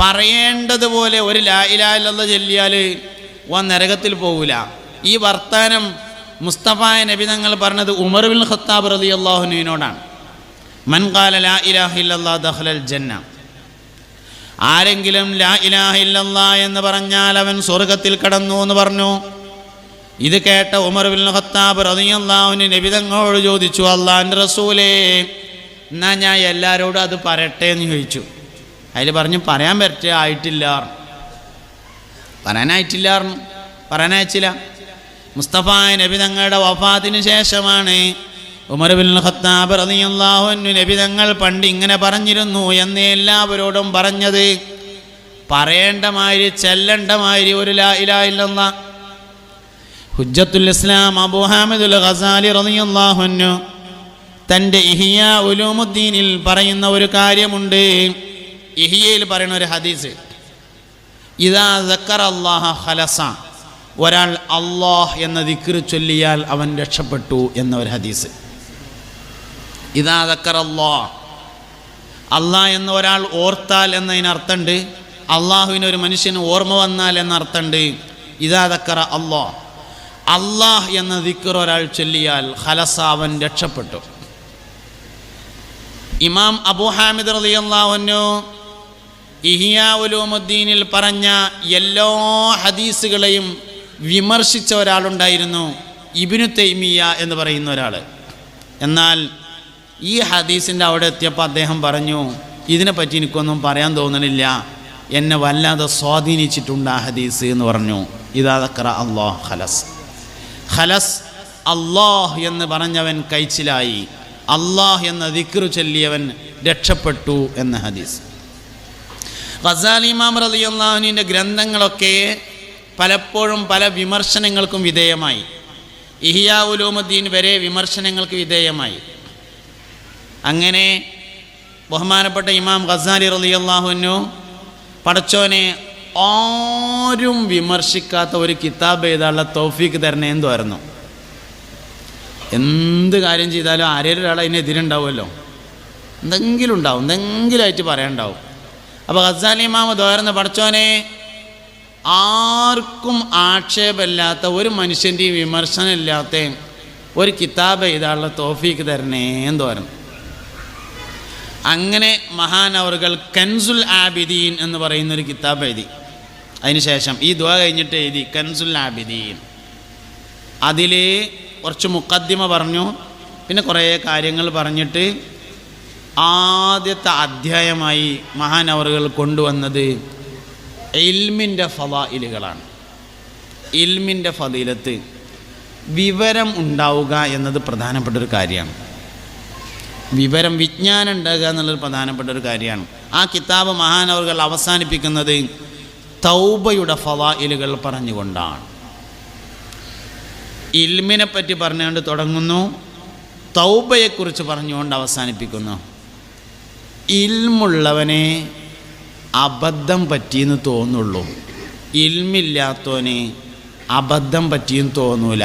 പറയേണ്ടതുപോലെ ഒരു ലാ ഇലാ ഇല്ലല്ലാഹ് ചൊല്ലിയാൽ ഓ നരകത്തിൽ പോകില്ല ഈ വർത്താനം മുസ്തഫ നബി തങ്ങൾ പറഞ്ഞത് ഉമർ ബിൻ ഖത്താബ് റതി അള്ളാഹുനുവിനോടാണ് മൻകാല ലാ ഇലാഹില്ലാ ദഹ്ലൽ ജന്ന. ആരെങ്കിലും ലാ ഇലാഹ ഇല്ലല്ലാഹ് എന്ന് പറഞ്ഞാൽ അവൻ സ്വർഗത്തിൽ കടന്നു എന്ന് പറഞ്ഞു. ഇത് കേട്ട ഉമർ ബിൻ ഖത്താബ് റളിയല്ലാഹുവിന് നബി തങ്ങളോട് ചോദിച്ചു അള്ളാഹിന്റെ റസൂലേ എന്നാ ഞാൻ എല്ലാവരോടും അത് പറയട്ടെ എന്ന് ചോദിച്ചു. അതിൽ പറഞ്ഞു പറയാൻ പറ്റ ആയിട്ടില്ല. പറയാനായിട്ടില്ല. പറയാനയച്ചില്ല മുസ്തഫ നബി തങ്ങളുടെ വഫാത്തിന് ശേഷമാണ്. ഉമർ ബിൻ ഖത്താബ് റളിയല്ലാഹു നബി തങ്ങൾ പണ്ട് ഇങ്ങനെ പറഞ്ഞിരുന്നു എന്ന് എല്ലാവരോടും പറഞ്ഞത്. പറയേണ്ട മാതിരി ചെല്ലേണ്ട മാതിരി ഒരു ലാ ഇലാ ഇല്ലല്ലാ. ഹുജ്ജത്തുൽ ഇസ്ലാം അബൂ ഖസാലി റളിയല്ലാഹു തന്റെ ഇഹിയ ഉലൂമുദ്ദീനിൽ പറയുന്ന ഒരു കാര്യമുണ്ട്. ഇഹിയയിൽ പറയുന്ന ഒരു ഹദീസ്. ഇതാ ദക്കർ അള്ളാഹ ഹലസ ഒരാൾ അള്ളാഹ് എന്ന ദിക്ർ ചൊല്ലിയാൽ അവൻ രക്ഷപ്പെട്ടു എന്ന ഒരു ഹദീസ്. ഇതാ ദക്കർ അള്ളാഹ് അള്ളാഹ് എന്ന ഒരാൾ ഓർത്താൽ എന്നതിനർത്ഥമുണ്ട് അള്ളാഹുവിന് ഒരു മനുഷ്യന് ഓർമ്മ വന്നാൽ എന്ന അർത്ഥമുണ്ട്. ഇതാ ദക്കറ അള്ളാഹ് അള്ളാഹ് എന്ന ദിക്കർ ഒരാൾ ചൊല്ലിയാൽ ഖലസ അവൻ രക്ഷപ്പെട്ടു. ഇമാം അബു ഹാമിദ് റളിയല്ലാഹുവിനു ഇഹിയാ ഉലൂമുദ്ദീനിൽ പറഞ്ഞ എല്ലാ ഹദീസുകളെയും വിമർശിച്ച ഒരാളുണ്ടായിരുന്നു ഇബിനു തൈമിയ എന്ന് പറയുന്ന ഒരാൾ എന്നാൽ ഈ ഹദീസിന്റെ അവിടെ എത്തിയപ്പോൾ അദ്ദേഹം പറഞ്ഞു ഇതിനെപ്പറ്റി എനിക്കൊന്നും പറയാൻ തോന്നണില്ല. എന്നെ വല്ലാതെ സ്വാധീനിച്ചിട്ടുണ്ട് ആ ഹദീസ് എന്ന് പറഞ്ഞു. ഇതാ ദക്കറ അള്ളാഹ് ഖലസ്. ഖലസ് അള്ളാഹ് എന്ന് പറഞ്ഞവൻ കൈച്ചിലായി. അള്ളാഹ് എന്ന ദിക്റു ചൊല്ലിയവൻ രക്ഷപ്പെട്ടു എന്ന ഹദീസ്. ഖസാലി ഇമാം റളിയല്ലാഹുവിന്റെ ഗ്രന്ഥങ്ങളൊക്കെ പലപ്പോഴും പല വിമർശനങ്ങൾക്കും വിധേയമായി. ഇഹിയാ ഉലൂമുദ്ദീൻ വരെ വിമർശനങ്ങൾക്ക് വിധേയമായി. അങ്ങനെ ബഹുമാനപ്പെട്ട ഇമാം ഖസാലി അൻഹു പടച്ചോനെ ആരും വിമർശിക്കാത്ത ഒരു കിതാബ് എഴുതാനുള്ള തൗഫീക്ക് തരണേ എന്തുമായിരുന്നു എന്ത് കാര്യം ചെയ്താലും ആരേലും ഒരാൾ അതിനെതിരുണ്ടാവുമല്ലോ എന്തെങ്കിലും ഉണ്ടാവും എന്തെങ്കിലുമായിട്ട് പറയാനുണ്ടാവും. അപ്പോൾ ഖസാലി ഇമാമ തോർന്ന് പഠിച്ചോനെ ആർക്കും ആക്ഷേപമില്ലാത്ത ഒരു മനുഷ്യന്റെയും വിമർശനമില്ലാത്ത ഒരു കിതാബ് എഴുതാനുള്ള തോഫീക്ക് തരണേ തോരണം അങ്ങനെ മഹാനവറുകൾ കൻസുൽ ആബിദീൻ എന്ന് പറയുന്നൊരു കിതാബ് എഴുതി. അതിനുശേഷം ഈ ദുവ കഴിഞ്ഞിട്ട് എഴുതി കൻസുൽ ആബിദീൻ. അതിൽ കുറച്ച് മുക്കദ്ദിമ പറഞ്ഞു പിന്നെ കുറേ കാര്യങ്ങൾ പറഞ്ഞിട്ട് ആദ്യത്തെ അധ്യായമായി മഹാനവറുകൾ കൊണ്ടുവന്നത് ഇൽമിന്റെ ഫലായിലുകളാണ് ഇൽമിന്റെ ഫതിലത്ത് വിവരം ഉണ്ടാവുക എന്നത് പ്രധാനപ്പെട്ട ഒരു കാര്യമാണ്. വിവരം വിജ്ഞാനം ഉണ്ടാകുക എന്നുള്ളത് പ്രധാനപ്പെട്ട ഒരു കാര്യമാണ്. ആ കിതാബ് മഹാനവറുകൾ അവസാനിപ്പിക്കുന്നത് തൗബയുടെ ഫവായിലുകൾ പറഞ്ഞുകൊണ്ടാണ്. ഇൽമിനെ പറ്റി പറഞ്ഞുകൊണ്ട് തുടങ്ങുന്നു തൗബയെക്കുറിച്ച് പറഞ്ഞുകൊണ്ട് അവസാനിപ്പിക്കുന്നു. ഇൽമുള്ളവനെ അബദ്ധം പറ്റിയെന്ന് തോന്നുള്ളൂ. ഇൽമില്ലാത്തവന് അബദ്ധം പറ്റിയെന്ന് തോന്നൂല.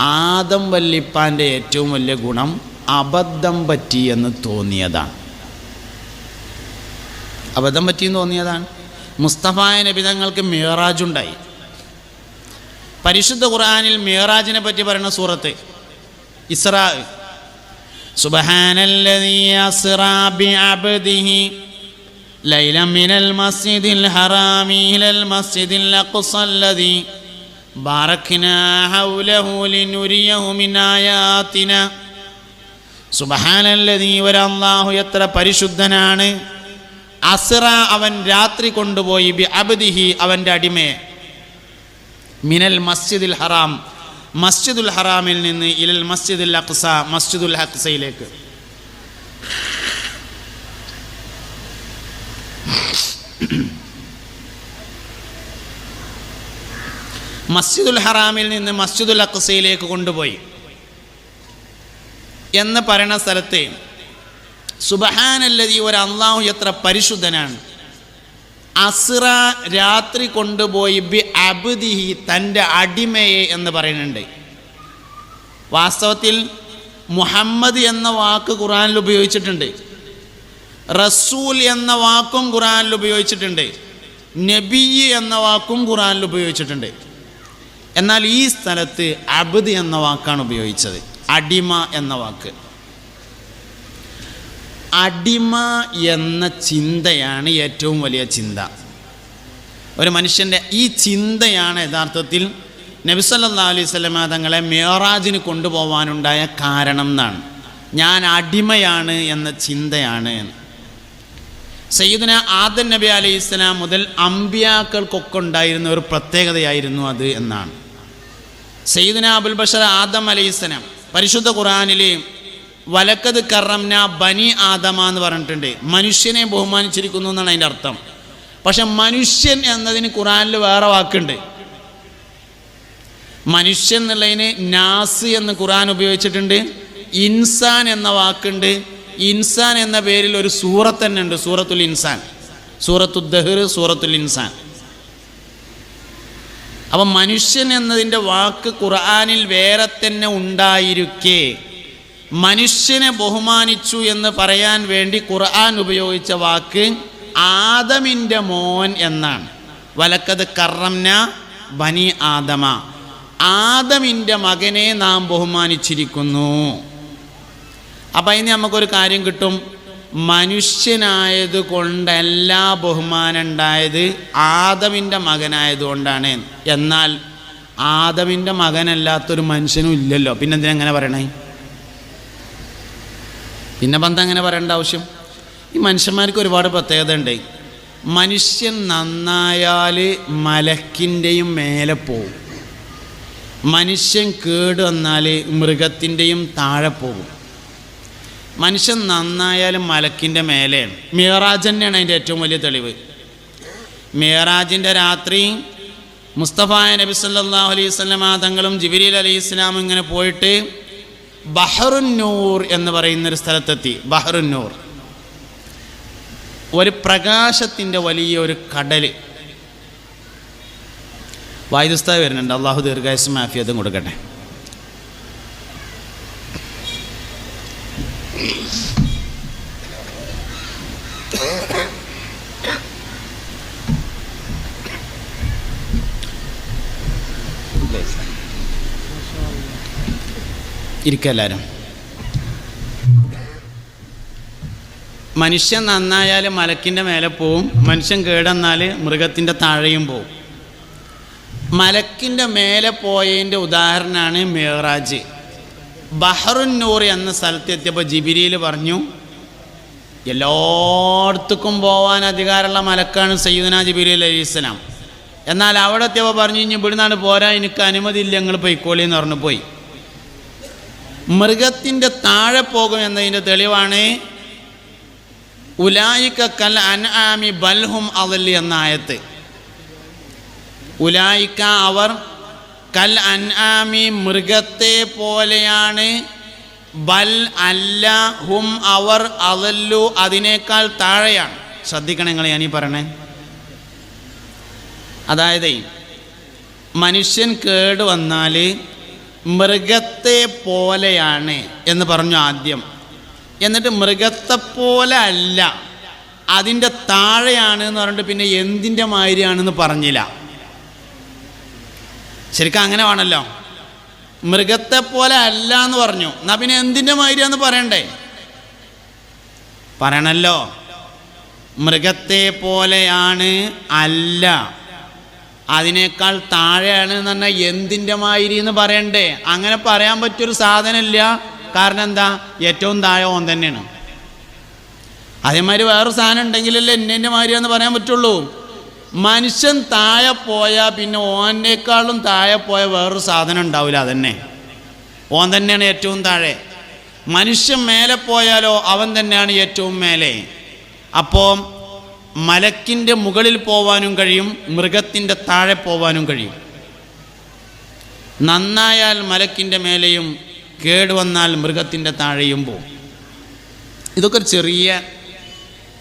ആദം വല്ലിപ്പാന്റെ ഏറ്റവും വലിയ ഗുണം അബദ്ധം പറ്റിയെന്ന് തോന്നിയതാണ്. അബദ്ധം പറ്റിയെന്ന് തോന്നിയതാണ്. മുസ്തഫായ നബി തങ്ങൾക്ക് പരിശുദ്ധ ഖുർആനിൽ മിയറാജിനെ പറ്റി പറയുന്ന സൂറത്ത് ഇസ്രാ സുബ്ഹാനല്ലദീ അസ്റാ ബിഅബ്ദിഹി ليلا من المسجد الحرام إلى المسجد الأقصى الذي باركنا حوله لنريه من آياتنا സുബഹാനല്ലതീ ഒരല്ലാഹു എത്ര പരിശുദ്ധനാണ് അസ്റ അവൻ രാത്രി കൊണ്ടുപോയി ബി അബ്ദിഹി അവൻ്റെ അടിമയെ മിനൽ മസ്ജിദുൽ ഹറാം മസ്ജിദുൽ ഹറാമിൽ നിന്ന് ഇലൽ മസ്ജിദുൽ അഖ്സ മസ്ജിദുൽ അഖ്സയിലേക്ക് മസ്ജിദുൽ ഹറാമിൽ നിന്ന് മസ്ജിദുൽ അഖ്സയിലേക്ക് കൊണ്ടുപോയി. എന്ന് പറയുന്ന സ്ഥലത്തെ സുബഹാനല്ലതി ഒരു അള്ളാഹു എത്ര പരിശുദ്ധനാണ്. അസ്റ രാത്രി കൊണ്ടുപോയി ബി അബ്ദിഹി തന്റെ അടിമയെ എന്ന് പറയുന്നുണ്ട്. വാസ്തവത്തിൽ മുഹമ്മദ് എന്ന വാക്ക് ഖുറാനിൽ ഉപയോഗിച്ചിട്ടുണ്ട്. റസൂൽ എന്ന വാക്കും ഖുറാനിൽ ഉപയോഗിച്ചിട്ടുണ്ട്. നബി എന്ന വാക്കും ഖുറാനിൽ ഉപയോഗിച്ചിട്ടുണ്ട്. എന്നാൽ ഈ സ്ഥലത്ത് അബ്ദ് എന്ന വാക്കാണ് ഉപയോഗിച്ചത്. അടിമ എന്ന വാക്ക്. അടിമ എന്ന ചിന്തയാണ് ഏറ്റവും വലിയ ചിന്ത. ഒരു മനുഷ്യന്റെ ഈ ചിന്തയാണ് യഥാർത്ഥത്തിൽ നബിസല്ലാ അലൈഹി തങ്ങളെ മേറാജിന് കൊണ്ടുപോകാനുണ്ടായ കാരണം എന്നാണ്. ഞാൻ അടിമയാണ് എന്ന ചിന്തയാണ് എന്ന്. സയ്യിദന ആദൻ നബി അലൈഹി സ്വലാം മുതൽ അമ്പിയാക്കൾക്കൊക്കെ ഉണ്ടായിരുന്ന ഒരു പ്രത്യേകതയായിരുന്നു അത് എന്നാണ്. സയ്യിദന അബുൽ ബഷർ ആദം അലൈഹി സ്വലാം പരിശുദ്ധ ഖുറാനിൽ വലക്കത് കറംന ബനി ആദമ എന്ന് പറഞ്ഞിട്ടുണ്ട്. മനുഷ്യനെ ബഹുമാനിച്ചിരിക്കുന്നു എന്നാണ് അതിന്റെ അർത്ഥം. പക്ഷെ മനുഷ്യൻ എന്നതിന് ഖുറാനിൽ വേറെ വാക്കുണ്ട്. മനുഷ്യൻ എന്നുള്ളതിന് നാസ് എന്ന് ഖുറാൻ ഉപയോഗിച്ചിട്ടുണ്ട്. ഇൻസാൻ എന്ന വാക്കുണ്ട്. ഇൻസാൻ എന്ന പേരിൽ ഒരു സൂറത്ത് തന്നെ ഉണ്ട്. സൂറത്തുൽ ഇൻസാൻ. സൂറത്തു ദഹർ സൂറത്തുൽ ഇൻസാൻ. അപ്പം മനുഷ്യൻ എന്നതിന്റെ വാക്ക് ഖുർആാനിൽ വേറെ തന്നെ ഉണ്ടായിരിക്കെ. മനുഷ്യനെ ബഹുമാനിച്ചു എന്ന് പറയാൻ വേണ്ടി ഖുർആൻ ഉപയോഗിച്ച വാക്ക് ആദമിന്റെ മോൻ എന്നാണ്. വലക്കത് കറംന ബനി ആദമ. ആദമിന്റെ മകനെ നാം ബഹുമാനിച്ചിരിക്കുന്നു. അപ്പം അതിന് നമുക്കൊരു കാര്യം കിട്ടും. മനുഷ്യനായത് കൊണ്ടല്ല ബഹുമാനം ഉണ്ടായത് ആദമിന്റെ മകനായതുകൊണ്ടാണ് എന്നാൽ ആദമിന്റെ മകനല്ലാത്തൊരു മനുഷ്യനും ഇല്ലല്ലോ. പിന്നെന്തിനെങ്ങനെ പറയണേ? പിന്നെ ബന്ധം അങ്ങനെ പറയേണ്ട ആവശ്യം? ഈ മനുഷ്യന്മാർക്ക് ഒരുപാട് പ്രത്യേകത ഉണ്ട്. മനുഷ്യൻ നന്നായാൽ മലക്കിന്റെയും മേലെ പോവും. മനുഷ്യൻ കേട് വന്നാൽ മൃഗത്തിന്റെയും താഴെ പോകും മനുഷ്യൻ നന്നായാലും മലക്കിന്റെ മേലെയാണ്. മിയറാജ് തന്നെയാണ് അതിന്റെ ഏറ്റവും വലിയ തെളിവ്. മിയറാജിന്റെ രാത്രി മുസ്തഫ നബി അലൈഹി സ്വലമ തങ്ങളും ജിബിരിൽ അലൈഹി ഇസ്ലാം ഇങ്ങനെ പോയിട്ട് ബഹറുന്നൂർ എന്ന് പറയുന്നൊരു സ്ഥലത്തെത്തി. ബഹറുന്നൂർ. ഒരു പ്രകാശത്തിന്റെ വലിയ ഒരു കടൽ. വായുസ്ഥ വരുന്നുണ്ട്. അള്ളാഹു ദീർഘായുസും മാഫിയതും കൊടുക്കട്ടെ. ഇരിക്കെല്ലാരും മനുഷ്യൻ നന്നായാൽ മലക്കിന്റെ മേലെ പോവും മനുഷ്യൻ കേടെന്നാൽ മൃഗത്തിന്റെ താഴെയും പോവും. മലക്കിന്റെ മേലെ പോയതിന്റെ ഉദാഹരണമാണ് മേറാജ്. ബഹറുന്നൂർ എന്ന സ്ഥലത്തെത്തിയപ്പോൾ ജിബിരിയിൽ പറഞ്ഞു എല്ലായിടത്തേക്കും പോവാൻ അധികാരമുള്ള മലക്കാണ് സയ്യുദന ജിബിരി ഇസ്ലാം എന്നാൽ അവിടെ എത്തിയപ്പോൾ പറഞ്ഞു ഇനി ഇവിടുന്നാണ് പോരാ എനിക്ക് അനുമതി ഇല്ല ഞങ്ങൾ പൊയ്ക്കോളി എന്ന് പറഞ്ഞു പോയി. മൃഗത്തിന്റെ താഴെ പോകും എന്നതിന്റെ തെളിവാണ് ഉലായിക്ക കൽ അൻആമി ബൽഹും അവല്ലി എന്ന ആയത്ത്. ഉലായിക്ക അവർ കൽ അൻആമി മൃഗത്തെ പോലെയാണ് ബൽ അല്ല ഹും അവർ അവല്ലു അതിനേക്കാൾ താഴെയാണ്. ശ്രദ്ധിക്കണം നിങ്ങൾ ഞാനീ പറയണേ. അതായത് മനുഷ്യൻ കേട് വന്നാൽ മൃഗത്തെ പോലെയാണ് എന്ന് പറഞ്ഞു ആദ്യം. എന്നിട്ട് മൃഗത്തെ പോലെ അല്ല. അതിന്റെ താഴെയാണ് എന്ന് പറഞ്ഞിട്ട് പിന്നെ എന്തിന്റെ മാതിരിയാണെന്ന് പറഞ്ഞില്ല. ശരിക്കും അങ്ങനെ വേണമല്ലോ. മൃഗത്തെ പോലെ അല്ല എന്ന് പറഞ്ഞു. എന്നാ പിന്നെ എന്തിന്റെ മാതിരിയാന്ന് പറയണ്ടേ? പറയണല്ലോ. മൃഗത്തെ പോലെയാണ് അല്ല. അതിനേക്കാൾ താഴെയാണ് എന്ന് എന്തിന്റെ മാതിരി എന്ന് പറയണ്ടേ? അങ്ങനെ പറയാൻ പറ്റിയൊരു സാധനമില്ല. കാരണം എന്താ? ഏറ്റവും താഴെ ഓൻ തന്നെയാണ്. അതേമാതിരി വേറൊരു സാധനം ഉണ്ടെങ്കിലല്ലേ എന്നെ മാതിരിയാന്ന് പറയാൻ പറ്റുള്ളൂ. മനുഷ്യൻ താഴെ പോയാൽ പിന്നെ ഓനേക്കാളും താഴെ പോയ വേറൊരു സാധനം ഉണ്ടാവില്ല അതന്നെ. ഓൻ തന്നെയാണ് ഏറ്റവും താഴെ. മനുഷ്യൻ മേലെ പോയാലോ അവൻ തന്നെയാണ് ഏറ്റവും മേലെ. അപ്പോൾ മലക്കിന്റെ മുകളിൽ പോവാനും കഴിയും മൃഗത്തിന്റെ താഴെ പോവാനും കഴിയും. നന്നായാൽ മലക്കിന്റെ മേലെയും കേടുവന്നാൽ മൃഗത്തിന്റെ താഴെയും പോവും. ഇതൊക്കെ ചെറിയ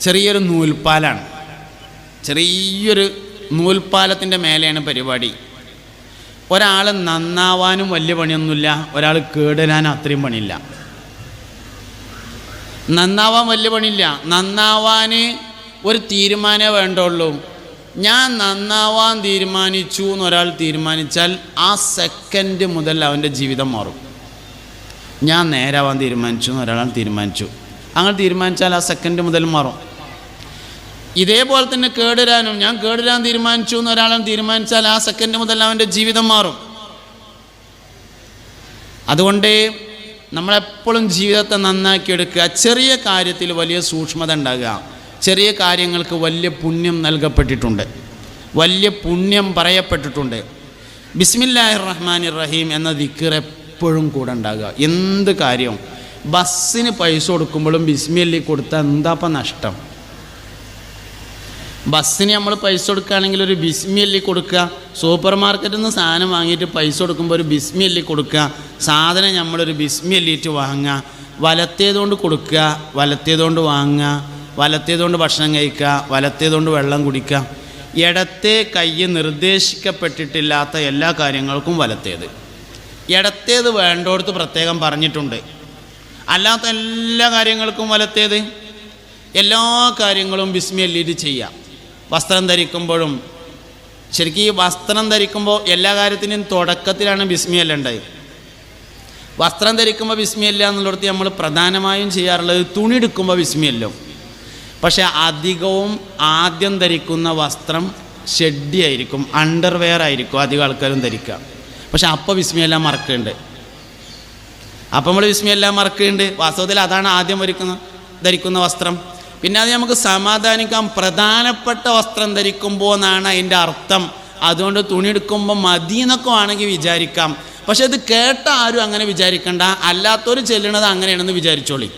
ചെറിയൊരു നൂൽപ്പാലാണ്. ചെറിയൊരു നൂൽപ്പാലത്തിന്റെ മേലെയാണ് പരിപാടി. ഒരാൾ നന്നാവാനും വലിയ പണിയൊന്നുമില്ല ഒരാൾ കേടുവരാനും അത്രയും പണിയില്ല. നന്നാവാൻ വലിയ പണിയില്ല. നന്നാവാൻ ഒരു തീരുമാനമേ വേണ്ടുള്ളൂ. ഞാൻ നന്നാവാൻ തീരുമാനിച്ചു എന്നൊരാൾ തീരുമാനിച്ചാൽ ആ സെക്കൻഡ് മുതൽ അവന്റെ ജീവിതം മാറും. ഞാൻ നേരാവാൻ തീരുമാനിച്ചു എന്ന് ഒരാൾ തീരുമാനിച്ചു. അങ്ങനെ തീരുമാനിച്ചാൽ ആ സെക്കൻഡ് മുതൽ മാറും. ഇതേപോലെ തന്നെ കേടുവരാനും ഞാൻ കേടുവരാൻ തീരുമാനിച്ചു എന്ന് ഒരാൾ തീരുമാനിച്ചാൽ ആ സെക്കൻഡ് മുതൽ അവന്റെ ജീവിതം മാറും. അതുകൊണ്ട് നമ്മളെപ്പോഴും ജീവിതത്തെ നന്നാക്കി എടുക്കുക ചെറിയ കാര്യത്തിൽ വലിയ സൂക്ഷ്മത ഉണ്ടാകുക. ചെറിയ കാര്യങ്ങൾക്ക് വലിയ പുണ്യം നൽകപ്പെട്ടിട്ടുണ്ട്. വലിയ പുണ്യം പറയപ്പെട്ടിട്ടുണ്ട്. ബിസ്മില്ലാഹിർ റഹ്മാൻ റഹീം എന്ന ദിക്കർ എപ്പോഴും കൂടെ ഉണ്ടാകുക. എന്ത് കാര്യവും ബസ്സിന് പൈസ കൊടുക്കുമ്പോഴും ബിസ്മില്ലി കൊടുത്താൽ എന്താപ്പം നഷ്ടം? ബസ്സിന് നമ്മൾ പൈസ കൊടുക്കുകയാണെങ്കിൽ ഒരു ബിസ്മില്ലി കൊടുക്കുക. സൂപ്പർ മാർക്കറ്റിൽ നിന്ന് സാധനം വാങ്ങിയിട്ട് പൈസ കൊടുക്കുമ്പോൾ ഒരു ബിസ്മില്ലി കൊടുക്കുക. സാധനം നമ്മളൊരു ബിസ്മില്ലിയിട്ട് വാങ്ങുക. വലത്തേതുകൊണ്ട് കൊടുക്കുക. വലത്തേതുകൊണ്ട് വാങ്ങുക. വലത്തേതുകൊണ്ട് ഭക്ഷണം കഴിക്കുക വലത്തേതുകൊണ്ട് വെള്ളം കുടിക്കുക. ഇടത്തെ കൈ നിർദ്ദേശിക്കപ്പെട്ടിട്ടില്ലാത്ത എല്ലാ കാര്യങ്ങൾക്കും വലത്തേത് ഇടത്തേത് വേണ്ടോടത്ത് പ്രത്യേകം പറഞ്ഞിട്ടുണ്ട്. അല്ലാത്ത എല്ലാ കാര്യങ്ങൾക്കും വലത്തേത് എല്ലാ കാര്യങ്ങളും ബിസ്മിയല്ലിട്ട് ചെയ്യാം. വസ്ത്രം ധരിക്കുമ്പോഴും ശരിക്കും ഈ വസ്ത്രം ധരിക്കുമ്പോൾ എല്ലാ കാര്യത്തിനും തുടക്കത്തിലാണ് ബിസ്മിയല്ല ഉണ്ടായത്. വസ്ത്രം ധരിക്കുമ്പോൾ ബിസ്മിയല്ല എന്നുള്ളിടത്ത് നമ്മൾ പ്രധാനമായും ചെയ്യാറുള്ളത് തുണി എടുക്കുമ്പോൾ പക്ഷേ അധികവും ആദ്യം ധരിക്കുന്ന വസ്ത്രം ഷെഡ്ഡി ആയിരിക്കും അണ്ടർവെയർ ആയിരിക്കും അധികം ആൾക്കാരും ധരിക്കുക. പക്ഷെ അപ്പോൾ വിസ്മിയെല്ലാം മറക്കുന്നുണ്ട്. അപ്പം നമ്മൾ വിസ്മിയെല്ലാം മറക്കുന്നുണ്ട്. വാസ്തവത്തിൽ അതാണ് ആദ്യം ഒരുക്കുന്ന ധരിക്കുന്ന വസ്ത്രം. പിന്നെ അത് നമുക്ക് സമാധാനിക്കാൻ പ്രധാനപ്പെട്ട വസ്ത്രം ധരിക്കുമ്പോൾ എന്നാണ് അതിന്റെ അർത്ഥം. അതുകൊണ്ട് തുണി എടുക്കുമ്പോൾ മതി എന്നൊക്കെ ആണെങ്കിൽ വിചാരിക്കാം. പക്ഷെ ഇത് കേട്ട ആരും അങ്ങനെ വിചാരിക്കണ്ട. അല്ലാത്തവർ ചെല്ലണത് അങ്ങനെയാണെന്ന് വിചാരിച്ചോളി.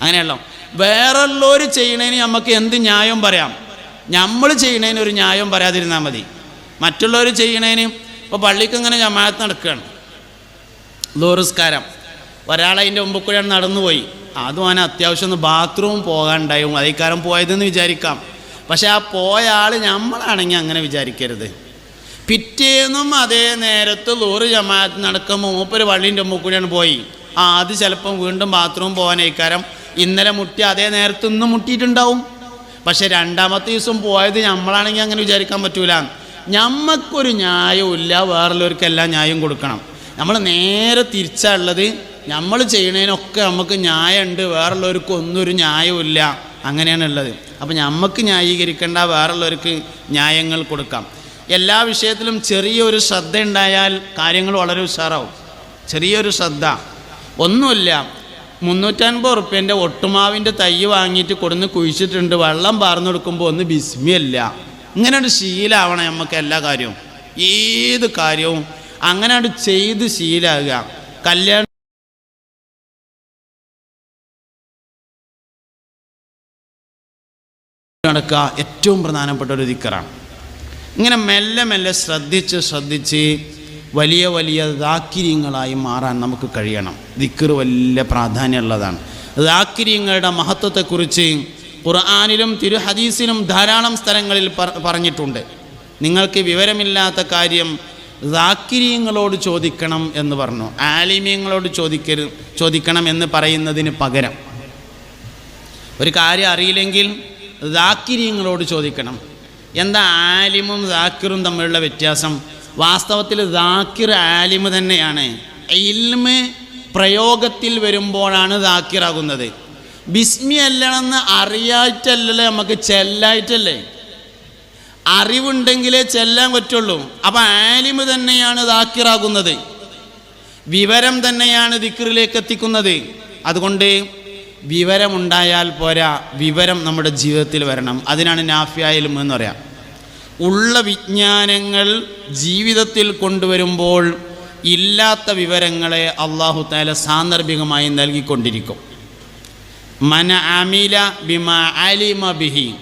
അങ്ങനെയല്ലോ? വേറുള്ളവർ ചെയ്യണേന് നമുക്ക് എന്ത് ന്യായം പറയാം? നമ്മൾ ചെയ്യണേന് ഒരു ന്യായം പറയാതിരുന്നാൽ മതി. മറ്റുള്ളവർ ചെയ്യണേന് ഇപ്പോൾ പള്ളിക്ക് ഇങ്ങനെ ജമാഅത്ത് നടക്കുകയാണ് ലോറിസ്കാരം ഒരാളതിന്റെ മുമ്പ് കൂടെ നടന്നുപോയി. അതും അവൻ അത്യാവശ്യം ഒന്ന് ബാത്റൂം പോകാണ്ടായും അതിക്കാരം പോയതെന്ന് വിചാരിക്കാം. പക്ഷെ ആ പോയ ആൾ നമ്മളാണെങ്കിൽ അങ്ങനെ വിചാരിക്കരുത്. പിറ്റേന്നും അതേ നേരത്ത് ലോറി ജമാഅത്ത് നടക്കുമ്പോൾ മൂപ്പര് വള്ളീന്റെ മുമ്പ് കൂടെയാണ് പോയി. ആ അത് ചിലപ്പം വീണ്ടും ബാത്റൂം പോകാനേക്കാരം ഇന്നലെ മുട്ടി അതേ നേരത്ത് മുട്ടിയിട്ടുണ്ടാവും. പക്ഷെ രണ്ടാമത്തെ ദിവസം പോയത് നമ്മളാണെങ്കിൽ അങ്ങനെ വിചാരിക്കാൻ പറ്റൂല. ഞമ്മക്കൊരു ന്യായവും ഇല്ല വേറുള്ളവർക്കെല്ലാം ന്യായം കൊടുക്കണം. നമ്മൾ നേരെ തിരിച്ചുള്ളത് നമ്മൾ ചെയ്യണതിനൊക്കെ നമുക്ക് ന്യായമുണ്ട് വേറുള്ളവർക്ക് ഒന്നും ഒരു ന്യായവും അങ്ങനെയാണ് ഉള്ളത്. അപ്പം നമുക്ക് ന്യായീകരിക്കേണ്ട വേറുള്ളവർക്ക് ന്യായങ്ങൾ കൊടുക്കാം. എല്ലാ വിഷയത്തിലും ചെറിയൊരു ശ്രദ്ധ ഉണ്ടായാൽ കാര്യങ്ങൾ വളരെ ഉഷാറാവും. ചെറിയൊരു ശ്രദ്ധ. ഒന്നുമില്ല. മുന്നൂറ്റൻപത് ഉറുപ്പ്യന്റെ ഒട്ടുമാവിന്റെ തൈ വാങ്ങിയിട്ട് കൊടുന്ന് കുഴിച്ചിട്ടുണ്ട്. വെള്ളം പാർന്നു കൊടുക്കുമ്പോൾ ഒന്ന് ബിസ്മിയല്ല ഇങ്ങനെ ഒരു ശീലമാവണം നമുക്ക് എല്ലാ കാര്യവും. ഏത് കാര്യവും അങ്ങനെ അത് ചെയ്ത് ശീലാകുക കല്യാണം നടക്കുക ഏറ്റവും പ്രധാനപ്പെട്ട ഒരു ദിക്കറാണ്. ഇങ്ങനെ മെല്ലെ മെല്ലെ ശ്രദ്ധിച്ച് ശ്രദ്ധിച്ച് വലിയ വലിയ ദാക്കിര്യങ്ങളായി മാറാൻ നമുക്ക് കഴിയണം. ദിക്കർ വലിയ പ്രാധാന്യമുള്ളതാണ്. ദാക്കിര്യങ്ങളുടെ മഹത്വത്തെക്കുറിച്ച് ഖുർആാനിലും തിരുഹദീസിലും ധാരാളം സ്ഥലങ്ങളിൽ പറഞ്ഞിട്ടുണ്ട്. നിങ്ങൾക്ക് വിവരമില്ലാത്ത കാര്യം ദാക്കിര്യങ്ങളോട് ചോദിക്കണം എന്ന് പറഞ്ഞു. ആലിമ്യങ്ങളോട് ചോദിക്കരുത് ചോദിക്കണം എന്ന് പറയുന്നതിന് പകരം. ഒരു കാര്യം അറിയില്ലെങ്കിൽ ദാക്കിര്യങ്ങളോട് ചോദിക്കണം. എന്താ ആലിമും ദാക്കിറും തമ്മിലുള്ള വ്യത്യാസം? വാസ്തവത്തിൽ ദാക്കിർ ആലിമ് തന്നെയാണ്. ഇൽമ് പ്രയോഗത്തിൽ വരുമ്പോഴാണ് ദാക്കിറാകുന്നത്. ബിസ്മി അല്ലണമെന്ന് അറിയായിട്ടല്ലല്ലേ നമുക്ക് ചെല്ലായിട്ടല്ലേ? അറിവുണ്ടെങ്കിലേ ചെല്ലാൻ പറ്റുള്ളൂ. അപ്പം ആലിമ് തന്നെയാണ് ദാക്കിറാകുന്നത്. വിവരം തന്നെയാണ് ദിക്റിലേക്ക് എത്തിക്കുന്നത്. അതുകൊണ്ട് വിവരമുണ്ടായാൽ പോരാ വിവരം നമ്മുടെ ജീവിതത്തിൽ വരണം. അതിനാണ് നാഫിയായിലും എന്ന് പറയാം. ഉള്ള വിജ്ഞാനങ്ങൾ ജീവിതത്തിൽ കൊണ്ടുവരുമ്പോൾ ഇല്ലാത്ത വിവരങ്ങളെ അള്ളാഹു താല സാന്ദർഭികമായി നൽകിക്കൊണ്ടിരിക്കും. മന അമില ബിമ അലിമ ബിഹി.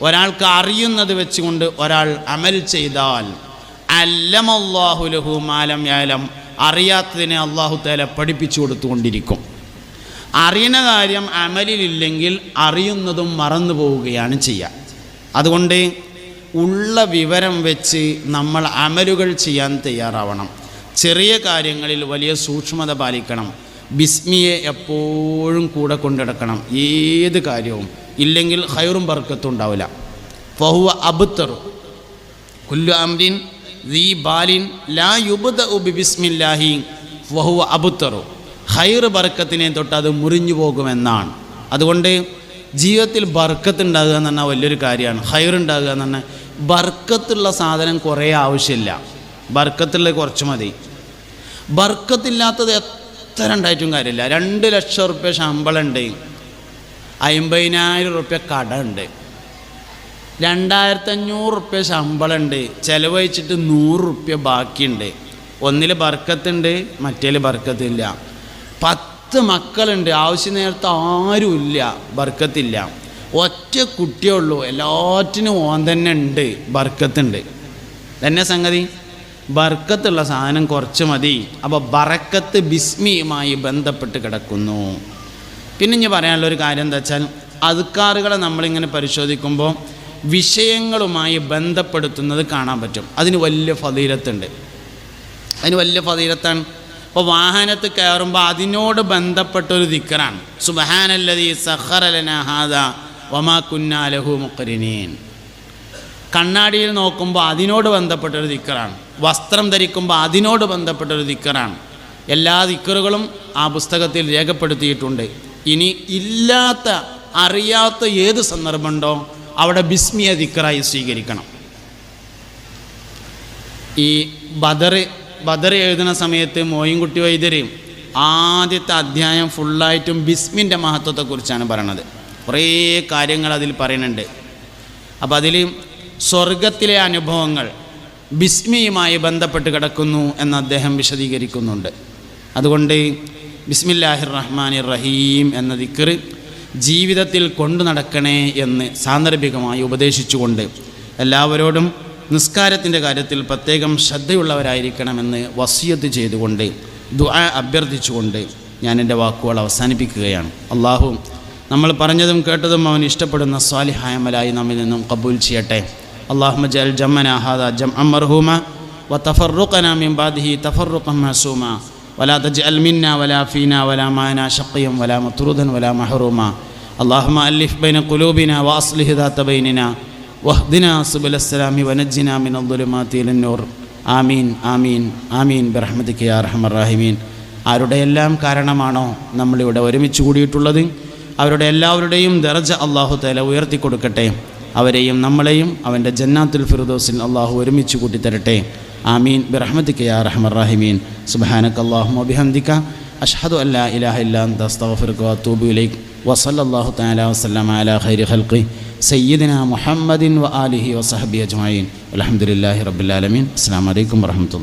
ഒരാൾക്ക് അറിയുന്നത് വെച്ചുകൊണ്ട് ഒരാൾ അമൽ ചെയ്താൽ അല്ലമല്ലാഹു ലഹു മാലം യാലം. അറിയാത്തതിനെ അള്ളാഹു താല പഠിപ്പിച്ചു കൊടുത്തുകൊണ്ടിരിക്കും. അറിയുന്ന കാര്യം അമലിലില്ലെങ്കിൽ അറിയുന്നതും മറന്നു പോവുകയാണ് ചെയ്യുക അതുകൊണ്ട് ഉള്ള വിവരം വെച്ച് നമ്മൾ അമലുകൾ ചെയ്യാൻ തയ്യാറാവണം. ചെറിയ കാര്യങ്ങളിൽ വലിയ സൂക്ഷ്മത പാലിക്കണം. ബിസ്മിയെ എപ്പോഴും കൂടെ കൊണ്ടിടക്കണം. ഏത് കാര്യവും. ഇല്ലെങ്കിൽ ഹൈറും ബർക്കത്തും ഉണ്ടാവില്ല. ഫഹുവ അബുത്തറു കുല്ലു അംരിൻ ദീ ബാലിൻ ലാ യുബുദ ഉബി ബിസ്മില്ലാഹി ഫഹുവ അബുത്തറു ഹൈർ ബർക്കത്തിനെ തൊട്ട് അത് മുറിഞ്ഞു പോകുമെന്നാണ്. അതുകൊണ്ട് ജീവിതത്തിൽ ബർക്കത്ത് ഉണ്ടാകുക എന്ന് പറഞ്ഞാൽ വലിയൊരു കാര്യമാണ്. ഹൈർ ഉണ്ടാകുക എന്ന് പറഞ്ഞാൽ ബർക്കത്തുള്ള സാധനം കുറേ ആവശ്യമില്ല. ബർക്കത്തുള്ള കുറച്ച് മതി. ബർക്കത്തില്ലാത്തത് എത്ര ഉണ്ടായിട്ടും കാര്യമില്ല. രണ്ട് ലക്ഷം റുപ്യ ശമ്പളം ഉണ്ട് അമ്പതിനായിരം റുപ്യ കട ഉണ്ട് രണ്ടായിരത്തഞ്ഞൂറ് റുപ്യ ശമ്പളം ഉണ്ട് ചിലവഴിച്ചിട്ട് നൂറ് റുപ്യ ബാക്കിയുണ്ട്. ഒന്നിൽ ബർക്കത്തുണ്ട് മറ്റേൽ ബർക്കത്തില്ല. പത്ത് മക്കളുണ്ട്. ആവശ്യ നേരത്തെ ആരുമില്ല. ബർക്കത്തില്ല. ഒറ്റ കുട്ടിയേ ഉള്ളൂ. എല്ലാറ്റിനും ഓൻ തന്നെ ഉണ്ട്. ബർക്കത്തുണ്ട്. തന്നെ സംഗതി? ബർക്കത്തുള്ള സാധനം കുറച്ച് മതി. അപ്പോൾ ബറക്കത്ത് ബിസ്മിയുമായി ബന്ധപ്പെട്ട് കിടക്കുന്നു. പിന്നെ ഇനി പറയാനുള്ള ഒരു കാര്യം എന്താ വെച്ചാൽ അതുക്കാറുകളെ നമ്മളിങ്ങനെ പരിശോധിക്കുമ്പോൾ വിഷയങ്ങളുമായി ബന്ധപ്പെടുത്തുന്നത് കാണാൻ പറ്റും. അതിന് വലിയ ഫതീരത്തുണ്ട് അതിന് വലിയ ഫതീരത്താണ് അപ്പോൾ വാഹനത്ത് കയറുമ്പോൾ അതിനോട് ബന്ധപ്പെട്ടൊരു ദിക്കറാണ്. സുബഹാനല്ലതി സഹറലന ഹാദ. വമാ കുന്നാലഹു മുക്കരിനീൻ കണ്ണാടിയിൽ നോക്കുമ്പോൾ അതിനോട് ബന്ധപ്പെട്ടൊരു ദിക്കറാണ്. വസ്ത്രം ധരിക്കുമ്പോൾ അതിനോട് ബന്ധപ്പെട്ടൊരു ദിക്കറാണ്. എല്ലാ ദിക്കറുകളും ആ പുസ്തകത്തിൽ രേഖപ്പെടുത്തിയിട്ടുണ്ട്. ഇനി ഇല്ലാത്ത അറിയാത്ത ഏത് സന്ദർഭമുണ്ടോ അവിടെ ബിസ്മിയ ദിക്കറായി സ്വീകരിക്കണം. ഈ ബദർ ബദർ എഴുതുന്ന സമയത്ത് മോയിൻകുട്ടി വൈദ്യരെയും ആദ്യത്തെ അധ്യായം ഫുള്ളായിട്ടും ബിസ്മിന്റെ മഹത്വത്തെക്കുറിച്ചാണ് പറയണത്. കുറേ കാര്യങ്ങൾ അതിൽ പറയുന്നുണ്ട്. അപ്പോൾ അതിൽ സ്വർഗത്തിലെ അനുഭവങ്ങൾ ബിസ്മിയുമായി ബന്ധപ്പെട്ട് കിടക്കുന്നു എന്ന് അദ്ദേഹം വിശദീകരിക്കുന്നുണ്ട്. അതുകൊണ്ട് ബിസ്മില്ലാഹിർ റഹ്മാനിർ റഹീം എന്ന ദിക്കർ ജീവിതത്തിൽ കൊണ്ടു നടക്കണേ എന്ന് സാന്ദർഭികമായി ഉപദേശിച്ചുകൊണ്ട് എല്ലാവരോടും നിസ്കാരത്തിന്റെ കാര്യത്തിൽ പ്രത്യേകം ശ്രദ്ധയുള്ളവരായിരിക്കണമെന്ന് വസിയത്ത് ചെയ്തുകൊണ്ട് ദുആ അഭ്യർത്ഥിച്ചുകൊണ്ട് ഞാൻ എന്റെ വാക്കുകൾ അവസാനിപ്പിക്കുകയാണ്. അള്ളാഹു നമ്മൾ പറഞ്ഞതും കേട്ടതും അവൻ ഇഷ്ടപ്പെടുന്ന സ്വാലിഹായമലായി നമ്മിൽ നിന്നും കബൂൽ ചെയ്യട്ടെ അള്ളാഹു ജൽ ജമ്മന ഹാദ ജം അമർഹൂമ വ തഫറുഖന മിൻ ബാദിഹി തഫറുഖം മസൂമ ولا تجعل منا ولا فينا ولا معنا شقيا ولا مطرودا ولا محروما اللهم ألف بين قلوبنا وأصلح ذات بيننا واهدنا سبل السلام ونجنا من الظلمات إلى النور ആമീൻ ആമീൻ ആമീൻ ബറഹ്മദിക്ക് യാ റഹ്മർ റാഹിമീൻ ആരുടെ എല്ലാം കാരണമാണോ നമ്മളിവിടെ ഒരുമിച്ച് കൂടിയിട്ടുള്ളത് അവരുടെ എല്ലാവരുടെയും ദർജ അള്ളാഹു തല ഉയർത്തി കൊടുക്കട്ടെ അവരെയും നമ്മളെയും അവന്റെ ജന്നാത്തുൽ ഫിറുദോസിൽ അള്ളാഹു ഒരുമിച്ച് കൂട്ടിത്തരട്ടെ. ആമീൻ. ബിറഹ്മദിക്ക് യാ റഹ്മർ റഹിമീൻ. സുബഹാനക്ക് അള്ളാഹു അഭിഹന്ദിക്ക അഷ്ഹദു അല്ലാ ഇലാഹ ഇല്ലാ ഇലൈക്. വസല്ലല്ലാഹു തആല വസല്ലമ അലാ ഹൈരി ഖൽഖി. സയ്യിദിന മുഹമ്മദിൻ വ ആലിഹി വസഹബി അജ്മഈൻ. അൽഹംദുലില്ലാഹി റബ്ബിൽ അസ്സാം അസ്സലാമു അലൈക്കും വറഹ്മത്തുള്ളാഹി